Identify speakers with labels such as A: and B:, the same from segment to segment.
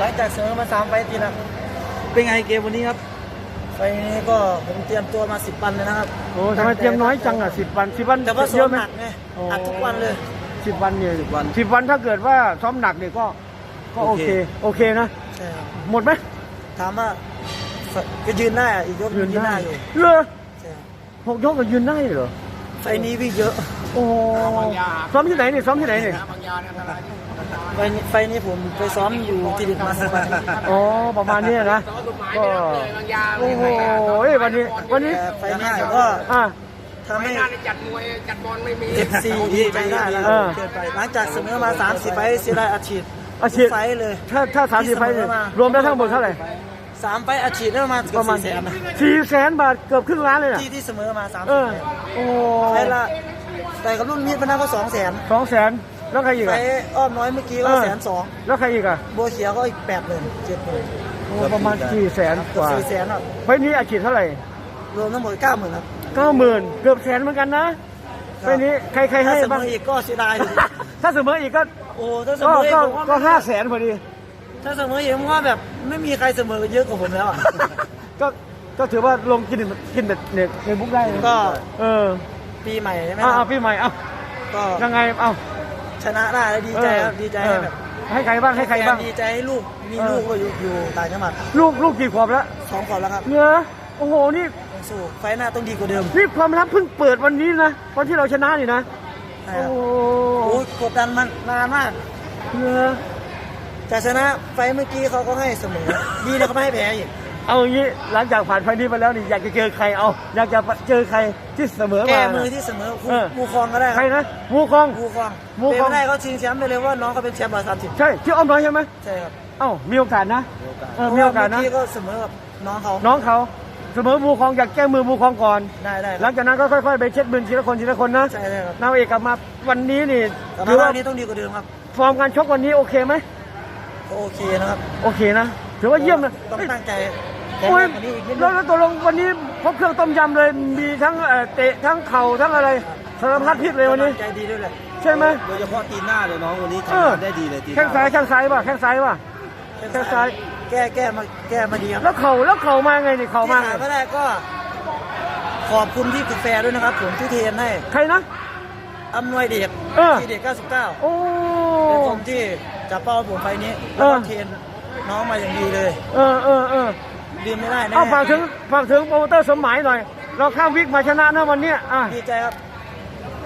A: หลังจากเสมอมาสามไฟล์ติดแล้ว
B: เป็นไงเกมวันนี้ครับ
A: ไฟล์นี้ก็ผมเตรียมตัวมาสิบวันเลยนะครับ
C: โอ้ทำไมเตรียมน้อยจังอะสิบวันสิบวัน
A: แต่ว่า
C: เย
A: ซ้อ
C: อะ
A: ม
C: ไหม
A: หนักไง
C: โอ้
A: อัดทุกวันเลย
C: สิบวันเนี่ย
B: สิบวัน
C: สิบวันถ้าเกิดว่าซ้อมหนักเนี่ยก็ก็โอ
B: โอ
C: เค
B: เค
C: โอเคนะ
A: ใช่ครับ
C: หมดไหม
A: ถามว่าก็ยืนได้อะอีกยกยืนได้อยู่
C: เหรอ
A: ใช่ครับ
C: หกยกก็ยืนได้เหรอ
A: ไฟล์นี้วิ่งเยอะ
C: โอ้ซ้อมที่ไหนเนี่ยซ้อมที่ไหนเนี่ย
A: ไฟล์นี้ไฟล์นี้ผมไปซ้อมอยู่ที่ดิบมาสบาย
C: อ๋อประมาณนี้นะก็โอ้โหวันนี้วันนี้
A: แต่ไฟล์นี้ผมก็
C: อะ
A: ทำให้
D: จัดมวยจัดบอลไม่มี
A: เอฟซีดีใจได้แล้ว
C: เออ
A: เกินไปหลังจากเสมอมาสามสิบไฟล์เสียดายอาชีพ
C: อาชีพ
A: ไฟล์เลย
C: ถ้าถ้าสามสิบไฟล์เนี่ยรวมแล้วทั้งหมดเท่าไหร่
A: สามไฟล์อาชีพได้ประมาณเกื
C: ป
A: อบ
C: ระมาณ
A: สี่แสนนะ
C: สี่แสนบาทเกือบครึ่งล้านเลยนะ
A: ที่ที่เสมอมาสาม
C: เอ
A: สิบ
C: อโอ้
A: ไฟล์ละแต่กับรุ่นมีดพนักก็สองแสน
C: สองแสน แล้วใครอีก
A: ไฟ
C: อะ
A: ล์อ้อมน้อยเมื่อกี้ก็
C: เออ
A: แสนสอง
C: แล้วใครอีกอะ
A: บัวเขียวก็อีกแปดหมื่นเจ็ดหมื่น
C: โอ้ประมาณสี่แสนก
A: เกือบ
C: ว่า
A: สี่แสนอะ
C: ไฟล์นี้อาชีพเท่าไหร่
A: รวมทั้งหมดเก้าหมื่นครับ
C: เก้าหมื่นเกือบแสนเหมือนกันนะไฟล์นี้ใครใครให้
A: ถ้าเสม
C: บ้าง
A: ออีกก็เสียดายอยู่
C: ถ้าเสมออีกก็
A: โอ้ถ้าเส
C: ก็
A: มออีก
C: ก็
A: ผมว่า
C: ก็ห้าแสนพอดี
A: ถ้าเสมออีกผมว่าแบบไม่มีใครเสมอเยอะกว่าผมแล้วอะ
C: ก็ก็ถือว่าลงกินกินแบบเน็ตในบุ๊กได้นะ
A: ก็
C: เออ
A: ปีใหม่ใช่ไหม
C: เอา
A: ค
C: เอา
A: รับ
C: ปีใหม่เอา
A: ก็
C: ยังไงเอา
A: ชนะได้แล้วดีใจครับดีใจให้แบบ
C: ให้ใครบ้างให้ใครบ้าง
A: ดีใจให้ลูกมี
C: เออ
A: ลูกก็อยู่อยู่ต่างจังหวัด
C: ลูกลูกกี่ขวบแล้ว
A: สองขวบแล้วครับ
C: เนื้อโอ้โหนี่
A: ต้องสู้ไฟล์หน้าต้องดีกว่าเดิม
C: นี่ความลับเพิ่งเปิดวันนี้นะวันที่เราชนะนี่นะ
A: ใช่
C: โอ้
A: ครับ
C: โห
A: โอ้ยกดดันมันนานมาก
C: เนื้อ
A: แต่ชนะไฟล์เมื่อกี้เขาก็ให้เสมอ ดีนะเขาไม่ให้แพ้อีก
C: เอาอย่างนี้หลังจากผ่านไฟนี้ไปแล้วนี่อยากจะเจอใครเอา อยากจะเจอใครที่เสมอมา
A: แก้มือที่เสมอครู
C: เออ
A: ครูคลองก็ได้
C: ใครนะมูคอง
A: ครูคลอง
C: ครูคลอง
A: เป็นไม่ได้เขาชิงแชมป์ไปเลยว่าน้องเขาเป็นแชมป์ร้อยสามสิบ
C: ใช่ชื่ออ้อมน้อยใช่ไหม
A: ใช่ครับ
C: เอ้ามีโอกาสนะเออมีโอกาส
A: เพ
C: นะ
A: ระว่เมื่อกี้ก็เสมอกับน้องเขา
C: น้องเขาเสมอมูคองอยากแก้มือมูคองก่อน
A: ได้ได้
C: หลังจากนั้นก็ค่อยๆไปเช็ดบินทีละคนทีละคนนะ
A: ใช่เลยครับ
C: นาวเอกกลับมาวันนี้นี่
A: แต่
C: ถือ
A: ว่า
C: ว่า
A: นี้ต้องดีกว่าเดิมครับ
C: ฟอร์มการชกวันนี้โอเคไหม
A: ก็โอเคนะครับ
C: โอเคนะถือว่าเยี่ยมนะ
A: ต้องตั้งใจ
C: โอ้ย
A: แข่งขันกว่านี้อีกนิดนึ
C: แล้ว
A: ง
C: แล้วตกลงวันนี้พบเครื่องต้มยำเลย มีทั้งเอ่อเตะทั้งเข่าทั้งอะไรสารพัดพิษเลยวันนี้
A: ใจดีด้วยแหละ
C: ใช่ไหม
B: โดยเฉพาะตีนหน้าเลยน้องวันนี้
C: เออ
B: ทำงานได้ดีเลยตีนห
C: แข้งซ้าย
B: น้า
C: แข้งซ้ายป่ะแข้งซ้ายป่ะแข้งซ้าย
A: แก้แก้มาแก้มาดีครับ
C: แล้วเข่าแล้วเข่ามาไงนี่เข่า
A: ที่
C: มา
A: ขา
C: ไง
A: ดไม่ได้ก็ ขอบคุณที่กาแฟด้วยนะครับ ผมที่เทรนให้
C: ใครนะ
A: อำนวยเด็ก
C: เออ
A: ที่เด็ก 99
C: โอ้
A: เป็นคนที่จับเป้าผมไฟนี้
C: เอ
A: แล้ว
C: อ
A: ก็เทรนน้องมาอย่างดีเลย
C: เออเออเออ
A: ลืมไม่ได้แน่
C: เอาฝากถึงฝากถึงโปรโมเตอร์สมหมายหน่อย เราข้ามวิกมาชนะนะวันเนี้ยอะ
A: ดีใจครับ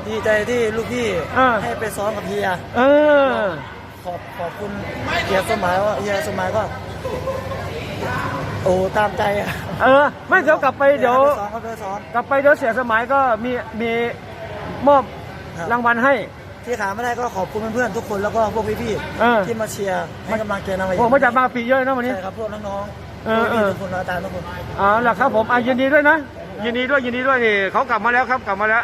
A: ดีใจที่ลูกพี่
C: เออ
A: ให้ไปซ้อมกับเฮีย
C: เออ
A: ขอบขอบคุณเฮียสมัยว่าเฮียสมัยก็ โอ้ตามใจอะ
C: เออ ไม่เดี๋ยวกลับไปเดี๋ยว
A: ไปซ้อมก็ไปซ้อม
C: กลับไปเดี๋ยวเสียสมัยก็มีมีมอบ
A: ครับ
C: รางวัลให้
A: ที่ขาไม่ได้ก็ขอบคุณเพื่อนๆทุกคนแล้วก็พวกพี่
C: เออ
A: ๆที่มาเชียร์ให้กำลังใจนะ
C: โอ้มาจากบางปีเยอะนะวันนี้
A: ใช่ครับพวกน้อง
C: เอ
A: ๆ
C: อเออ
A: ทุกคนอาจารย์ทุกคน
C: เอาล่ะครับผมอะยินดีด้วยนะ ยินดีด้วยยินดีด้วยนี่เขากลับมาแล้วครับกลับมาแล้ว